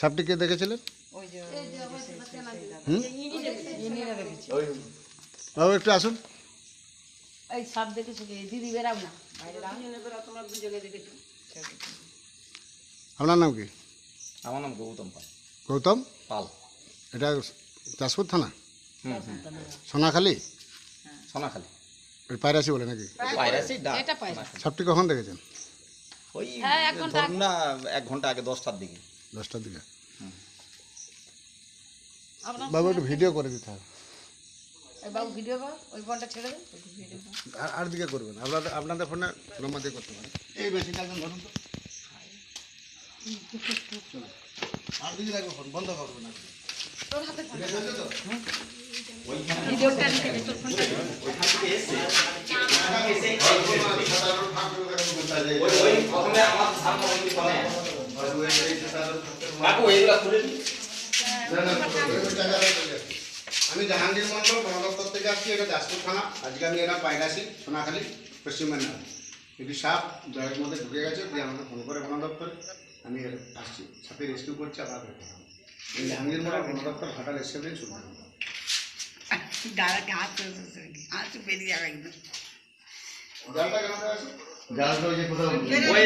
সাপটি কে দেখেছিলেন বাবু একটু আসুন। এই সাপ দেখেছি দিদি বেরাও না। আপনার নাম কি? আমার নাম গৌতম পাল। গৌতম? পাল। এটা চাষপুর থানা? সোনাখালী? সোনাখালী। ওই পায়রাসি বলে নাকি? সাপটি কখন দেখেছেন? ওই হ্যাঁ, এক ঘণ্টা ধরুন না এক ঘণ্টা আগে দশটার দিকে। দশটার দিকে? বাবু একটু ভিডিও করে দিতে হবে। এই বাবু ভিডিও কর ওই ফোনটা ছেড়ে দে ভিডিও আর আর দিকে করবেন আপনাদের আপনাদের ফোনে নম্বর দিয়ে করতে পারেন। এই মেশিনটা একদম ধরুন তো। আর দিকে রাখব ফোন বন্ধ করবেন না ভিডিওটা রেখে দে তোর ফোনটা প্রথমে আমার সামনে ওই ফোনে কাকু এইগুলো খুলে আমি জাহাঙ্গীর মন্ডল বন দপ্তর থেকে আসছি এটা দাসপুর থানা। আজকে আমি এরা পাইরাসি সোনাখালী পশ্চিম মেদিনীপুর। একটি সাপ জলের মধ্যে ঢুকে গেছে দিয়ে আমাকে ফোন করে বন দপ্তরে। আমি এর আসছি সাপে রেস্কিউ করছি আবার এই জাহাঙ্গীর মন্ডল বন দপ্তর ঘাটা রেস্কিউ দিয়ে শুরু হাত হাত বেরিয়ে যাবে একদম। দেওয়া আছে? ওই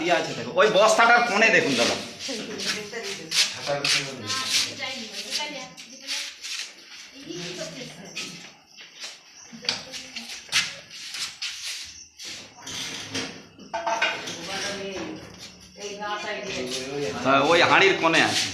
দিয়ে আছে দেখো। বস্তাটার কোণে দেখুন দাদা। হ্যাঁ, ওই হাঁড়ির কোণে আছে।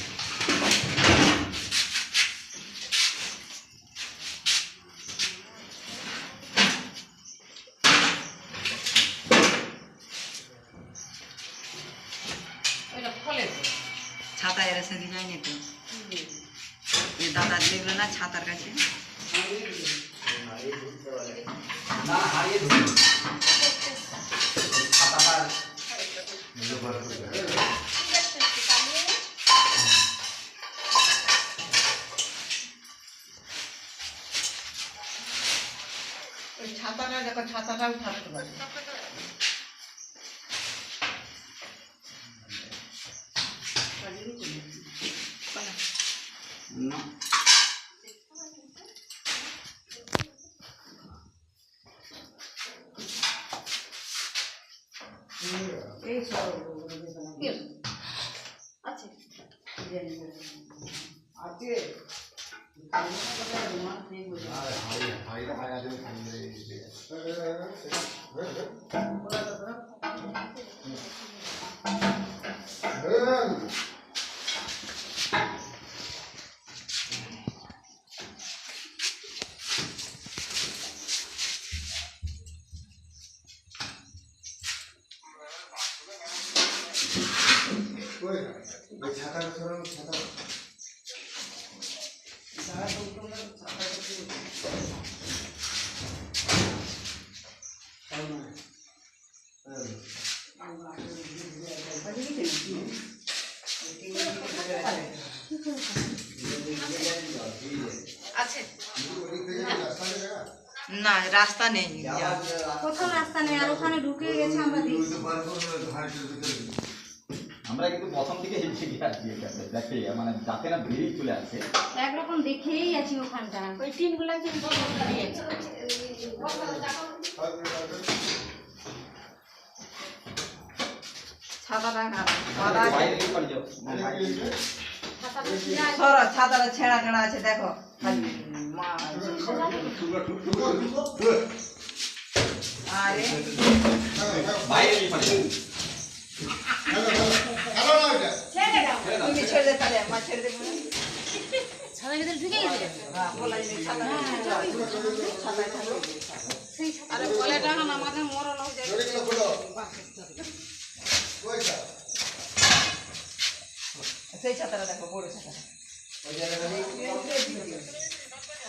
ওই ছাতাটা দেখো ছাতাটাও থাকতে পারে রাস্তা নেই কোথাও রাস্তা নেই আর ওখানে ঢুকে গেছে আমরা আমরা কিন্তু প্রথম দিকে হেঁটে আসছি এটাতে দেখে মানে যাতে না বেরিয়ে চলে আসে। একরকম দেখেই আছি ওখানটা। ওই টিনগুলো ছাতাটা ছাতাটা ছেঁড়া টেড়া আছে দেখো। মা ছাদের ভিতরে ঢুকে গেছে হ্যাঁ, আরে কলেটা আমাদের মরণ হয়ে যায় সেই ছাতাটা দেখো বড় ছাতাটা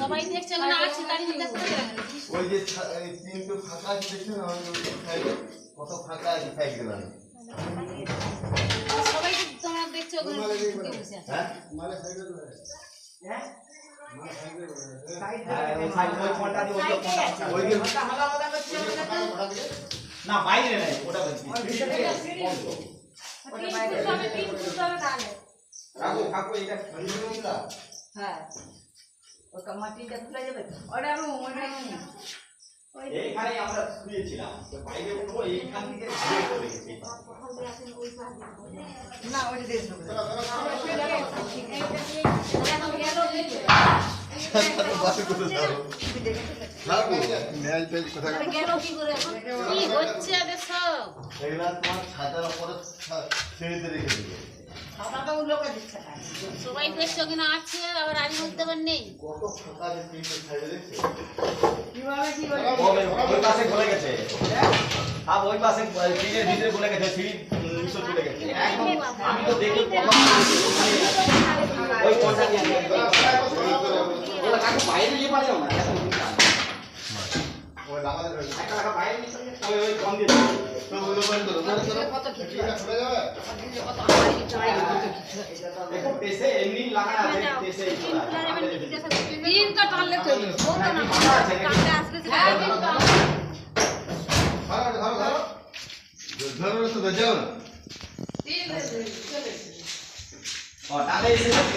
সবাই দেখছে ওখানে আছে তার মধ্যে ওই যে তিনটে ফাঁকা আছে দেখছেন না, কত ফাঁকা আছে সাইড গেলাম। সবাই তোমরা দেখছ হ্যাঁ? হ্যাঁ, ওই সাইড ওই কোণটা দিয়ে ওই তো কোণটা আছে। ওই যে না বাইরে নেই ওটা বলছি এটা হ্যাঁ। ওটা মাটিটা খুলে যাবে ওটা আমি ওটা এইখানে আমরা শুয়েছিলাম। বাইরে উঠবো এইখান থেকে না ছাতার উপরে ছেড়ে রেখে দেবে সবাই দেখছে ওখানে আছে আবার আমি বলতে পার নেই। আমি তো দেখে ওই বাইরে পারে না ধরো তো যাও না ও টাকা এসে গেছে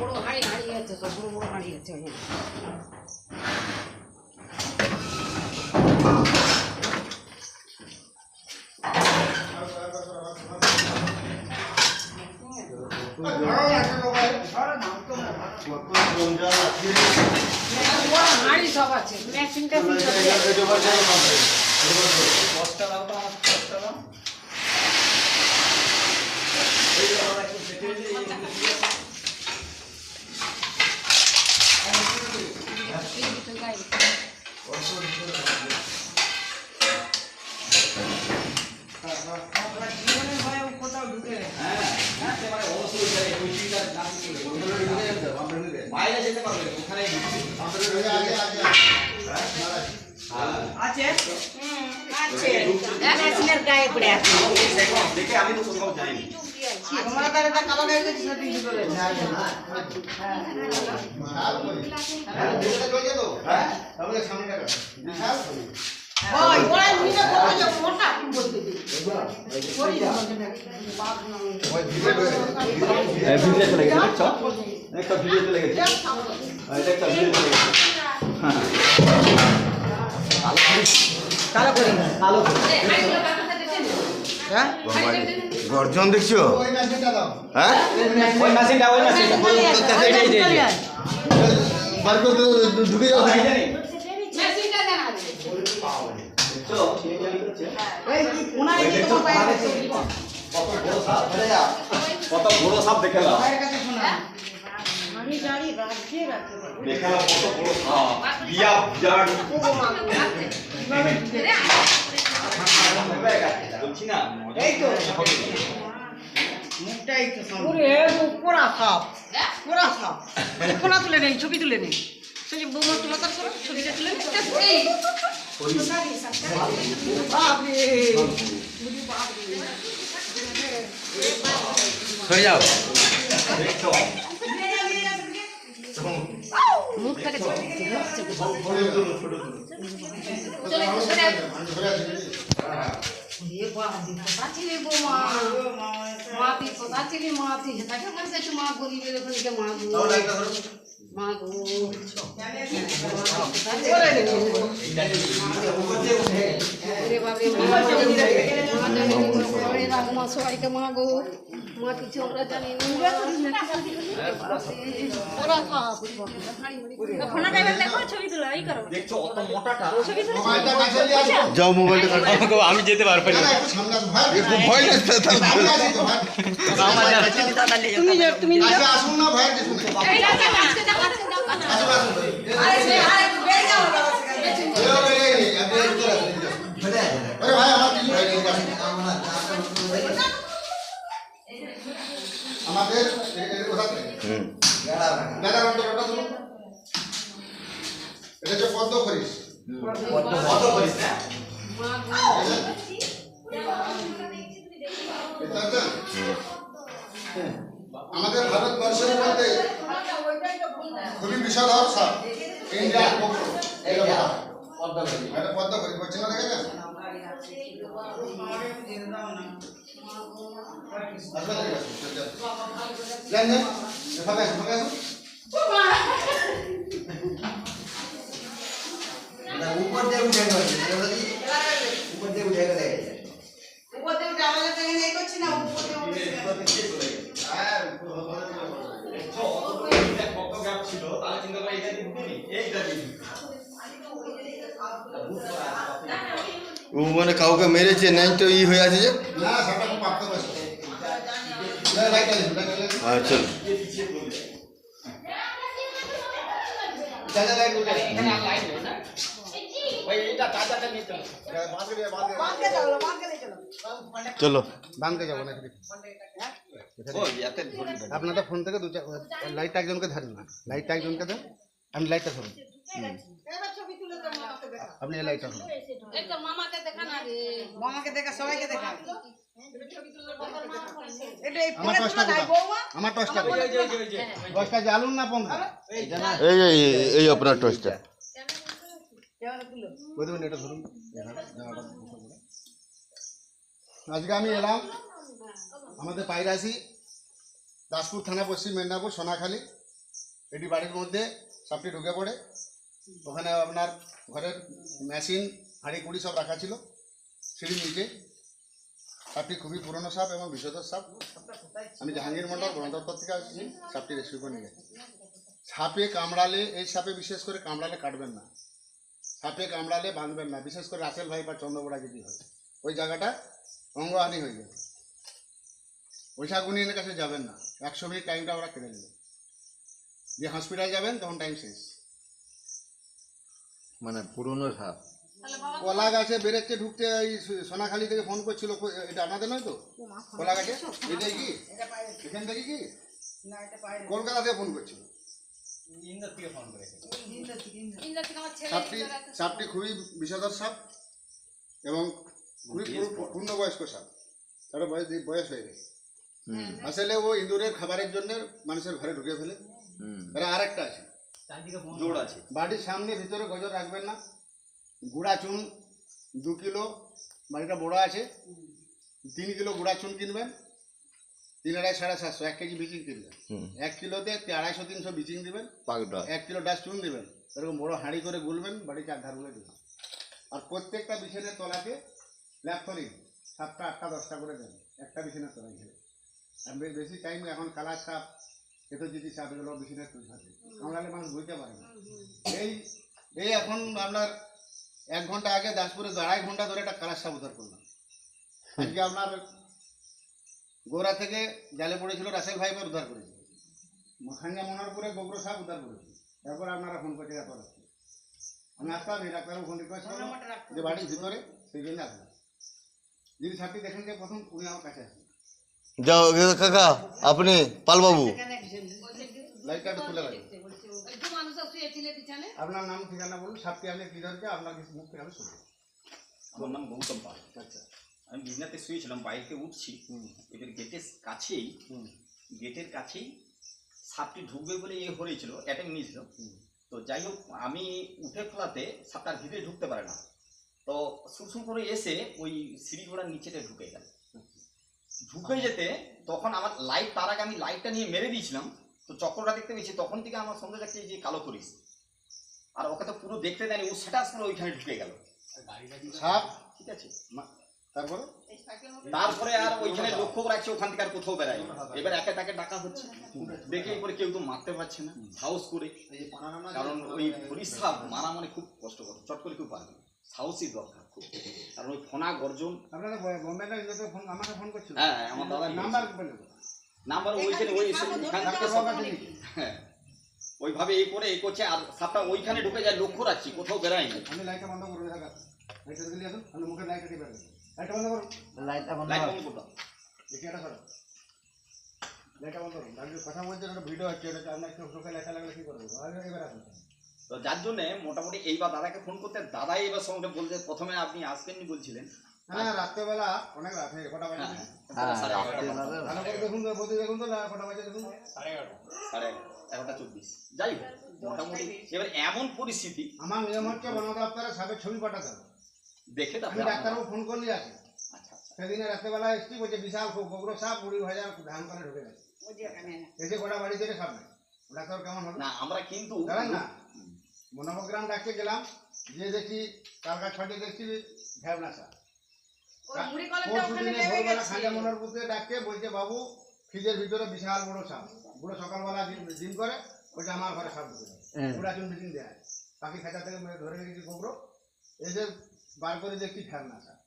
বড় হাড়ি হাড়ি আছে সব বড় বড় হাড়ি আছে ওখানে কত জঞ্জাল আছে বড় হাড়ি সব আছে মেশিনটা দশটা দাও তো আমার দশটা দাও এই যে আমরা একটু দেখে নিই, এই যে জীবনের ভয়ে ও কোথাও ঢুকে হ্যাঁ, হ্যাঁ, একেবারে অবশ্যই যাবে, ওই চিন্তার দাম কি করবে? বাইরে যেতে পারবে না, ওখানেই ঢুকবে। হ্যাঁ। আছে আছে মেশিনের গায়ে পড়ে আছে দেখো, দেখে আমি তো কোথাও যাইনি বলতে দিই ওই হ্যাঁ, ভিডিও চলে গেছে দেখছ একটা ভিডিও চলে গেছে এই দেখছ ভিডিও চলে গেছে হ্যাঁ। কালো করে কালো করে হ্যাঁ গর্জন দেখছ? হ্যাঁ? ঢুকে যাও আগে দেখছ? এই যে লিখেছে। ওই কোনায় ওই কি দেখছ, তোমার পায়ে দেখছ? কত বড় সাপ কত বড় সাপ দেখে রাজ্যে রাখতে দেখে নাও কত বড় সাপ বিয়া বিরাট বলছি না এই তো। মুখটাই তো ওরে পুরা সাপ তুলে নেই ছবি তুলে নেই। সেই বৌমা তোলা তার করো ছবিটা তুলে নেই। সরে যাও। মুখটাকে এ বাবা কোথা ছিলি বৌমা মা তুই কোথা ছিলি মা তুই হেতাকে বলতে একটু মা গরিবের ওখানে গিয়ে মা গো মা গো ওরে বাবারে মা সবাইকে গো কিছু আমরা জানি যাও মোবাইলটা আমি যেতে পারব। তুমি তুমি আমাদের দাদা, অন্তরটা তুলুন। এটা হচ্ছে পদ্ম খরিস কত করিস না আমাদের ভারতবর্ষের মধ্যে খুবই বিষধর সাপ ইন্ডিয়ান কোকরো এটা বলা হয়। এটা পদ্ম খরিস বলছে না দেখেছেন? যান। এভাবে আসুন, এভাবে আসুন। উপর দিয়ে উঠে গেল উপর দিয়ে উঠে গেলে দেখছ অত করে এইটা কত গ্যাপ ছিল তাহলে চিন্তা করে এইটা এইটা ও মানে কাউকে মেরেছে নাই তো ই হয়ে আছে যে। আচ্ছা চলো। বাঁধতে যাব না আপনাদের ফোন থেকে দু চার লাইটটা একজনকে ধরেন না লাইটটা একজনকে দেন। আপনি লাইটটা ধরুন। আপনি লাইটটা ধরুন। মামাকে দেখা না রে। মামাকে দেখা সবাইকে দেখা। এই আপনার পড়ে। আজকে আমি এলাম। আমাদের পাইরাসি দাসপুর থানা পশ্চিম মেদিনীপুর, সোনাখালী। এটি বাড়ির মধ্যে সাপটি ঢুকে পড়ে। ওখানে আপনার ঘরের মেশিন, হাঁড়ি, কুড়ি সব রাখা ছিল, সিঁড়ির নিচে। সাপটি খুবই পুরনো সাপ এবং বিষধর সাপ। আমি জাহাঙ্গীর মন্ডল দপ্তর থেকে আসছি, সাপটি রেস্কিউ করে নিয়ে সাপে কামড়ালে, এই সাপে বিশেষ করে কামড়ালে কাটবেন না। সাপে কামড়ালে বাঁধবেন না। বিশেষ করে রাসেল ভাই বা চন্দ্রবোড়া যদি হয়, ওই জায়গাটা অঙ্গহানি হয়ে যাবে। গুনিনের কাছে যাবেন না। একশো মিনিট টাইমটা ওরা কেড়ে নেবে। যে হসপিটালে যাবেন তখন টাইম শেষ। মানে পুরনো সাপ কলা গাছে বেরোচ্ছে ঢুকতে এই সোনাখালি থেকে ফোন করছিল এটা আপনাদের নয় তো? কলা গাছে এটাই কি? এখান থেকে কি? না এটা পায় কলকাতা থেকে ফোন করছিল। সাপটি সাপটি খুবই বিষাদর সাপ এবং খুবই পূর্ণ- পূর্ণবয়স্ক সাপ। তার বয়স বয়স হয়ে গেছে। আসলে ও ইঁদুরের খাবারের জন্য মানুষের ঘরে ঢুকে ফেলে। এরা আরেকটা আছে। জোর আছে। বাড়ির সামনে ভিতরে গজর রাখবেন না। গুঁড়া চুন দু কিলো বাড়িটা বড় আছে। তিন কিলো গুঁড়া চুন কিনবেন। তিন আড়াই সাড়ে সাতশো এক কেজি বিচিং কিনবেন। এক কিলোতে আড়াইশো তিনশো বিচিং দিবেন। এক কিলো ডাস চুন দিবেন। এরকম বড় হাঁড়ি করে গুলবেন বাড়ি চার ধারগুলো দিবেন। আর প্রত্যেকটা বিছানের তলাতে ল্যাপথলিন সাতটা আটটা দশটা করে দেন একটা বিছানের তলায় ঘিরে। আর বেশি টাইম এখন কালার সাপ, এত যদি সাপ এগুলো বেশি না তুল থাকে। কামড়ালে মানুষ বুঝতে পারে না। এই এই এখন আপনার এক ঘণ্টা আগে দাসপুরে আড়াই ঘণ্টা ধরে একটা কালার সাপ উদ্ধার করলাম। আজকে আপনার গোড়া থেকে জালে পড়েছিল রাসেল ভাইবার উদ্ধার করেছে। খাঙ্গা মনোরপুরে গোবর সাপ উদ্ধার করেছে। তারপর আপনারা ফোন করতে এত রাখছে আমি আসতাম এই ডাক্তারবাবু ফোন রিকোয়েস্ট যে বাড়ির ভিতরে, সেই জন্য আসলাম। যদি সাপটি দেখেন যে প্রথম, উনি আমার কাছে আসেন যাও কাকা আপনি পালবাবু আপনার নাম ঠিকানা বলুন সাপটি আপনি কি ধরছে আপনার কিছু মুখ থেকে আমি শুনব আমার নাম গৌতম পাল। আচ্ছা আমি বিজনেতে শুয়েছিলাম বাইকে উঠছি। হুম। এবার গেটের কাছেই গেটের কাছেই সাপটি ঢুকবে বলে এ হয়েছিল নিয়েছিল। তো যাই হোক আমি উঠে ফেলাতে সাপটার ভিতরে ঢুকতে পারে না। তো সুরসুর করে এসে ওই সিঁড়ি ঘোড়ার নিচেতে ঢুকে গেল। ঢুকে যেতে তখন আমার লাইট তার আগে আমি লাইটটা নিয়ে মেরে দিয়েছিলাম। তো চক্রটা দেখতে পেয়েছি তখন থেকে আমার সন্দেহ যাচ্ছে যে কালো করিস আর ওকে তো পুরো দেখতে দেয়নি ও সেটা পুরো ওইখানে ঢুকে গেল। ঠিক আছে তারপরে? তারপরে আর ওইখানে লক্ষ্য রাখছে ওখান থেকে আর কোথাও বেড়ায় এবার একে তাকে ডাকা হচ্ছে। দেখে পরে কেউ তো মারতে পারছে না হাউস করে। কারণ ওই হরিশ মারা মানে খুব কষ্টকর চট করে কেউ পারবে না। সাহসই দরকার খুব। কারণ ওই ফোনা গর্জন আপনারা বোম্বে ফোন আমাকে ফোন করছিল। হ্যাঁ আমার দাদা নাম্বার নাম্বার ওইখানে ওই এখান থেকে ডাক্তার সব- বাবা আছে নাকি? হ্যাঁ। ওইভাবে এই করে এই করছে আর সাপটা ওইখানে ঢুকে যায় লক্ষ্য রাখছি কোথাও বেড়ায়নি। আমি লাইটটা বন্ধ দেখা লাইটটা দিকে আসুন আমি মুখে লাইটটা লাইটটা বন্ধ করুন। লাইট বন্ধ করো। দেখি এটা করো লাইটটা বন্ধ করুন। আমি কথা বলছি একটা ভিডিও হচ্ছে ওটা আপনার চোখে লাইটটা লাগলে কি করব? আর এবার আসুন। তো যার জন্য মোটামুটি এইবার দাদাকে ফোন করতে দাদাই এবার সঙ্গে বলতে প্রথমে আপনি আসবেননি বলছিলেন। হ্যাঁ রাত্রেবেলা অনেক রাত হয়ে কটা বাজে হ্যাঁ সাড়ে এগারোটা দেখুন তো বলতে দেখুন তো কটা বাজে দেখুন। তো। সাড়ে এগারোটা চব্বিশ। যাই হোক মোটামুটি এবার এমন পরিস্থিতি। আমার নিয়ম বন দপ্তরে সাবেক ছবি পাঠাতে হবে। দেখে আমি ডাক্তারবাবু ফোন করলি আছে আচ্ছা আচ্ছা। সেদিনে রাত্রেবেলা এসছি বলছে বিশাল গোবর সাপ বুড়ি ভাজা ধান করে ঢুকে গেছে। এসে গোটা বাড়ি থেকে সাপ নেই ডাক্তার কেমন হবে? না আমরা কিন্তু জানেন না? মনোগ্রাম ডাকতে গেলাম যে দেখি কালকা ছটে দেখছি ভ্যাবনা সাপ পরশু দিনে ভোরবেলা খাজা মনের পুকুরে ডাকতে বলছে বাবু ফ্রিজের ভিতরে বিশাল বড় সাপ বুড়ো সকালবেলা জিম- করে ওইটা আমার ঘরে সাপ ঢুকে যায় বুড়া চুন মিটিং দেয়। পাখি খাঁচা থেকে ধরে রেখেছি গোবর এসে বার করে দেখছি ফ্যাবনা সাপ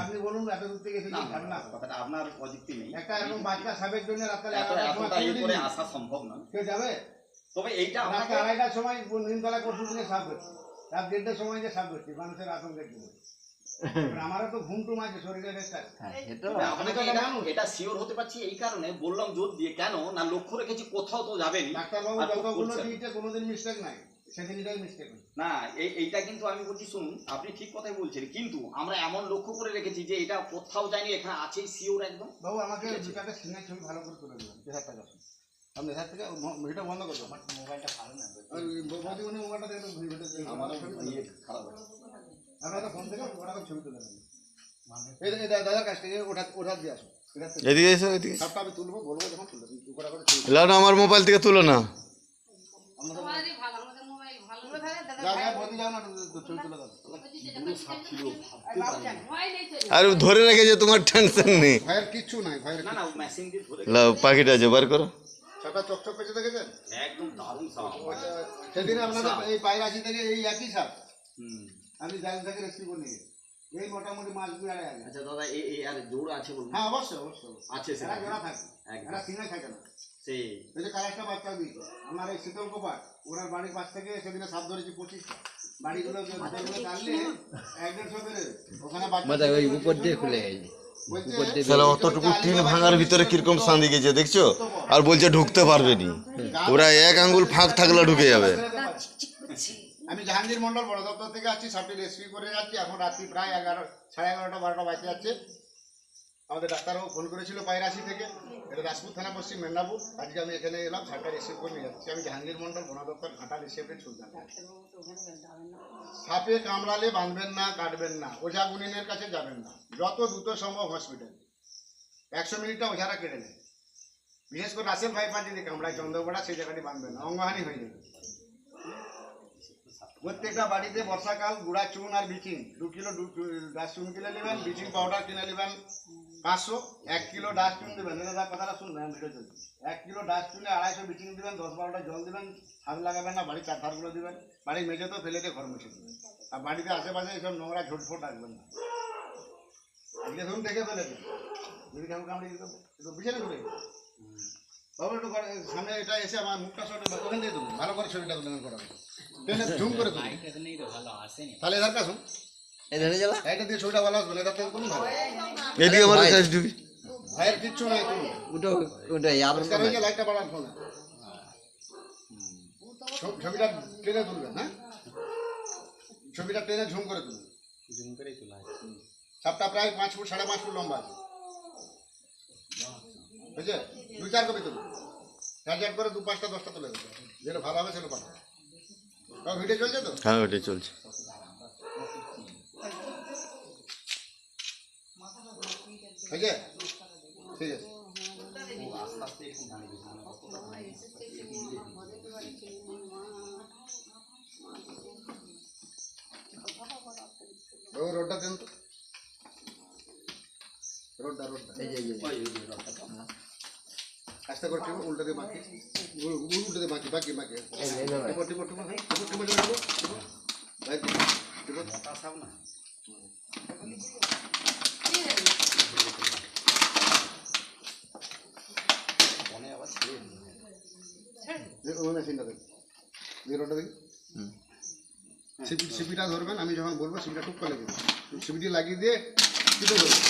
আপনি বলুন এত দূর থেকে এসেছি না কথাটা আপনার অযুক্তি নেই। একটা এরকম বাচ্চা সাপের জন্য দিবি। আসা সম্ভব নয়। কে যাবে? তবে এইটা আমাকে আড়াইটার সময় নিমতলা পরশু দিনে সাপ ধরছি। রাত দেড়টার সময় যে সাপ ধরছি মানুষের আতঙ্কের কি বলে আমারও তো ঘুম টুম আছে শরীরে রেস্ট আছে তবে আপনাকে এটা এটা শিওর হতে পারছি এই কারণে বললাম জোর দিয়ে কেন? না লক্ষ্য রেখেছি কোথাও তো যাবেনি। ডাক্তারবাবু যতগুলো করছে। কোনোদিন মিস্টেক নাই। সেদিনটাই মিস্টেক না এইটা কিন্তু আমি বলছি শুনুন আপনি ঠিক কথাই বলছেন। কিন্তু আমরা এমন লক্ষ্য করে রেখেছি যে এটা কোথাও যায়নি এখানে আছেই শিওর একদম। বাবু আমাকে ছবি ভালো করে তুলে দেবেন টাকা। আপনি দেখার থেকে ভিডিও বন্ধ করবেন আমার মোবাইলটা ভালো না উনি মোবাইলটা দেখে আমারও ইয়ে খারাপ আপনারা ফোন থেকে ওটা ছবি তুলে নেবেন এই এই দা- দাদার কাছ থেকে ওঠা ওঠা দিয়ে আসো। এটা এদিকে এসো এদিকে। আমি তুলবো বলব যখন তুলবে তুমি করে করে ছবি লাও না আমার মোবাইল থেকে তুলো না। আর ধরে রেখেছে তোমার টেনশন নেই। পাখিটা জোগাড় করো। সাপটা চকচক করছে দেখেছেন? একদম দারুণ সাপ সেদিন আপনাদের এই পায়রাশি থেকে এই একই সাপ আমি জাল থেকে রেসিপি করে নিয়ে এই মোটামুটি মাছ দুই আড়াই আগে আচ্ছা দাদা এই এই আর জোর আছে বলুন। হ্যাঁ অবশ্যই অবশ্যই। আছে সেটা জোড়া থাকে। এরা থাকে না। সেই এই যে কারেক্টটা বাচ্চা দিয়েছে আমার এই শীতল গোপাল ওনার বাড়ির পাশ থেকে সেদিনে সাপ ধরেছি পঁচিশটা বাড়িগুলো টানলে এক দেড়শো ওখানে বাচ্চা ওই উপর দিয়ে খুলে গেছে। তাহলে অতটুকু টিন ভাঙার ভিতরে কীরকম শান্তি গেছে, দেখছ? আর বলছে ঢুকতে পারবে নি। ওরা এক আঙ্গুল ফাঁক থাকলে ঢুকে যাবে। আমি জাহাঙ্গীর মন্ডল বড় দপ্তর থেকে আছি সাপটি রেস্কিউ করে যাচ্ছি। এখন রাত্রি প্রায় এগারো, সাড়ে এগারোটা, বারোটা বাজে যাচ্ছে। আমাদের ডাক্তারবাবু ফোন করেছিল পায়রাশি থেকে। এটা দাসপুর থানা পশ্চিম মেদিনীপুর। আজকে আমি এখানে এলাম সাপটা রিসিভ করে নিয়ে যাচ্ছি। আমি জাহাঙ্গীর মন্ডল বন দপ্তর ঘাটা রিসিভের সুলতান সাপে কামড়ালে বাঁধবেন না কাটবেন না। ওঝা গুনিনের কাছে যাবেন না। যত দ্রুত সম্ভব হসপিটাল একশো মিনিটটা ওঝারা কেড়ে নেয়। বিশেষ করে রাসেল ভাই পাঁচ যদি কামড়ায় চন্দ্রপাড়া সেই জায়গাটি বাঁধবেন না। অঙ্গহানি হয়ে যাবে। প্রত্যেকটা বাড়িতে বর্ষাকাল, গুঁড়া চুন আর বিচিং দু কিলো ডাস চুন কিনে নেবেন বিচিং পাউডার কিনে নেবেন পাঁচশো, এক কিলো ডাস চুন দেবেন। কথাটা শুনবেন এক কিলো ডাস চুনে আড়াইশো বিচিং দেবেন, দশ বারোটা জল দেবেন হাত লাগাবেন না, বাড়ির চারধারগুলো দেবেন, বাড়ির মেঝেতেও ফেলে দিয়ে ঘর মুছে দেবেন। আর বাড়িতে আশেপাশে এইসব নোংরা ঝোটফোট রাখবেন না। আজকে ধরুন দেখে ফেলেছে যদি কেমন কামড়ে একটু বিছানে বাবু, একটু সামনে এটা এসে আমার মুখটা সরে ওখান দিয়ে দেবো ভালো করে ছবিটা তুলে টেনে ঝুম করে তুলুন তাহলে এধার কাছুন এটা দিয়ে ছবিটা ভালো আসবে না এটা তো কোনো ভালো এদিকে আমার কাছে ঢুকি। ভাইয়ের কিচ্ছু নাই তুমি পরিষ্কার হয়ে গিয়ে লাইটটা বাড়ান ফোনে। ছবিটা টেনে তুলবেন হ্যাঁ? ছবিটা টেনে ঝুম করে তুলবেন। ঝুম করেই তোলা সাপটা প্রায় পাঁচ ফুট সাড়ে পাঁচ ফুট লম্বা আছে। বুঝছে দু চার কপি তুলুন চার চার করে দু পাঁচটা দশটা তুলে দেবে যেটা ভালো হবে সেটা পাঠাবে ভিডিও চলছে তো? হ্যাঁ ওটাই চলছে। ঠিক আছে। বাবু রোডটা দেন তো। রোডটা রোডটা। আস্তে করে টিপো উল্টো দিয়ে বাকি। উ- উ- উল্টো দিয়ে বাকি বাকি বাকি। টিপো টিপো টিপো টিপো টিপো ভাই টিপো টিপো দেখো ওই মেশিনটা দেখো এই রোডটা দেখি সিপি সিপিটা ধরবেন আমি যখন বলব সিপিটা টুক করে দেবেন সিপিটি লাগিয়ে দিয়ে টিপে ধরবেন।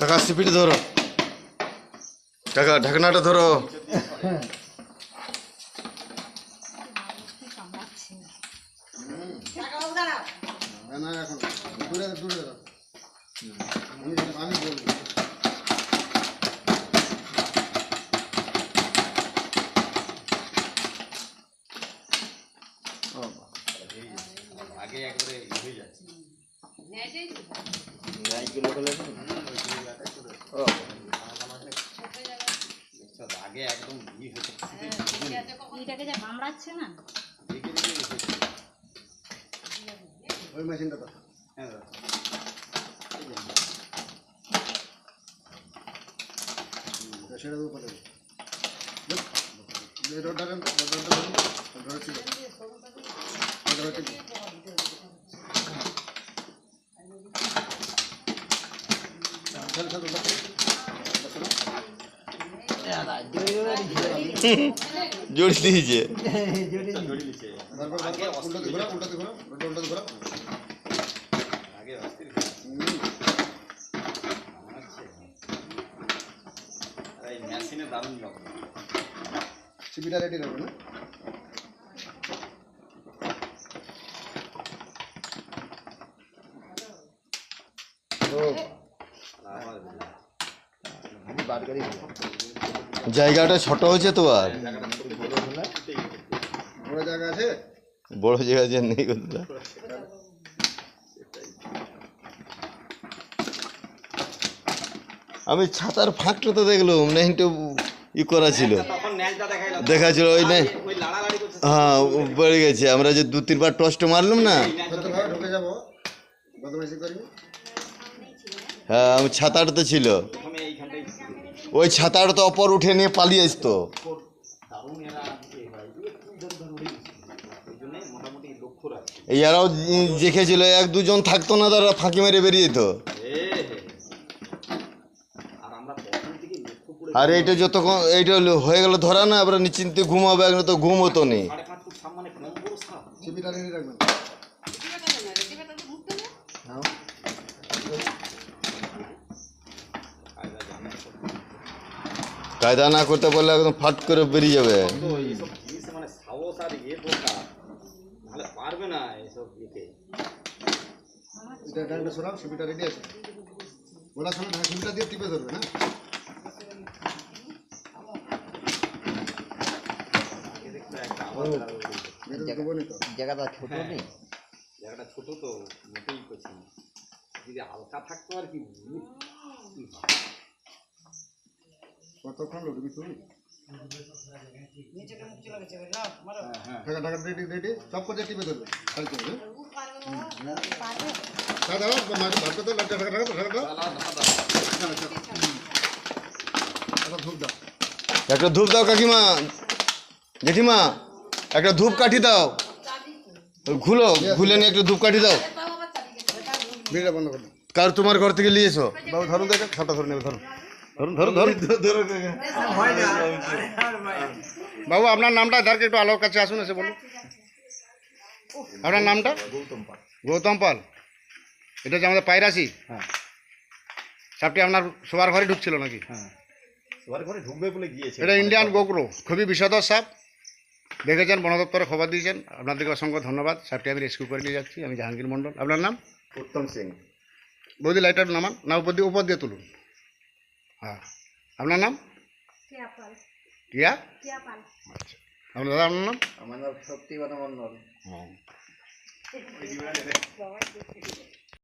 কাকা সিপিটি ধরো। কাকা ঢাকনাটা ধরো না, না এখন দূরে দূরে দাও আমি আমি বলব আগে একবারে হয়ে যাচ্ছে। তো, আগে একদম ই হতো। এটাকে যে কামড়াচ্ছে না। ওই মেশিনটা হ্যাঁ। তা সেটা দেবো পাঠাবো রোডটা রোডটা ছিল ধরে ছিল চল চল রোডটা জড়ি দিয়েছে জড়ি নিচে। বারবার বারবার উল্টাতে ঘোরা উল্টাতে ঘোরা রোডটা উল্টাতে ঘোরা আগে অস্থির হুম। আচ্ছা আর এই মেশিনে দারুণ যখন সিপিটা রেডি রাখবে না? জায়গাটা ছোট হয়েছে তো আর। বড় জায়গা বড় যে নেই। আমি ছাতার ফাঁকটা তো দেখলাম না ই করা ছিল। দেখা ছিল ওই নে ওই হ্যাঁ পড়ে গেছে। আমরা যে দু তিনবার টস্ট মারলাম না? হ্যাঁ আমি ছাতাটা তো ছিল। ওই ছাতাটা তো অপর উঠে নিয়ে পালিয়ে আসতো। এরাও দেখেছিল, এক দুজন থাকতো না, তারা ফাঁকি মেরে বেরিয়ে যেত। আর এইটা যতক্ষণ, এইটা হয়ে গেল ধরা না, এবার নিশ্চিন্তে ঘুমাবে তো ঘুম হতো নি সাড়ে পাঁচ ফুট সামনে কম বড় সাপ সিপিটা রেডি রাখবেন কায়দা জানে সব। কায়দা না করতে পারলে একদম ফাট করে বেরিয়ে যাবে। মানে ইয়ে পারবে না রেডি আছে। সময় ঢাকা দিয়ে টিপে ধরবে না? আর ওই মেরে দেবো জায়গাটা ছোট তো মোটেই করছি যদি হালকা থাকতো আর কি। কতক্ষণ লড়বি তুমি ঢাকা ঢাকা রেডি রেডি সব করে টিপে খালি করবে ভাবতে তো লজ্জা ঢাকা ঢাকা ঢাকা দাও ধূপ দাও। একটা ধূপ দাও কাকিমা। জেঠিমা একটা ধূপ কাঠি দাও। খুলো খুলে নিয়ে একটা ধূপ কাঠি দাও। বন্ধ করে কার তোমার ঘর থেকে নিয়ে এসো বাবু ধরুন দেখে সাপটা ধরে নেবে ধরুন। ধরুন ধরুন ধরুন। বাবু আপনার নামটা ধারকে একটু আলোর কাছে আসুন এসে বলুন। আপনার নামটা? গৌতম পাল। গৌতম পাল। এটা হচ্ছে আমাদের পায়রাসি হ্যাঁ। সাপটি আপনার সবার ঘরে ঢুকছিল নাকি? সবার ঘরে ঢুকবে বলে গিয়েছে। এটা ইন্ডিয়ান গোগ্রো খুবই বিষধর সাপ। দেখেছেন বন দপ্তরে খবর দিয়েছেন। আপনাদেরকে অসংখ্য ধন্যবাদ। সাপটি আমি রেস্কিউ করে নিয়ে যাচ্ছি। আমি জাহাঙ্গীর মণ্ডল। আপনার নাম? উত্তম সিং। বৌদি লাইটার নামান। না উপর দিয়ে উপর দিয়ে তুলুন। হ্যাঁ। আপনার নাম? টিয়া? আচ্ছা। আপনার দাদা আপনার নাম? আমার নাম শক্তি মন্ডল। হ্যাঁ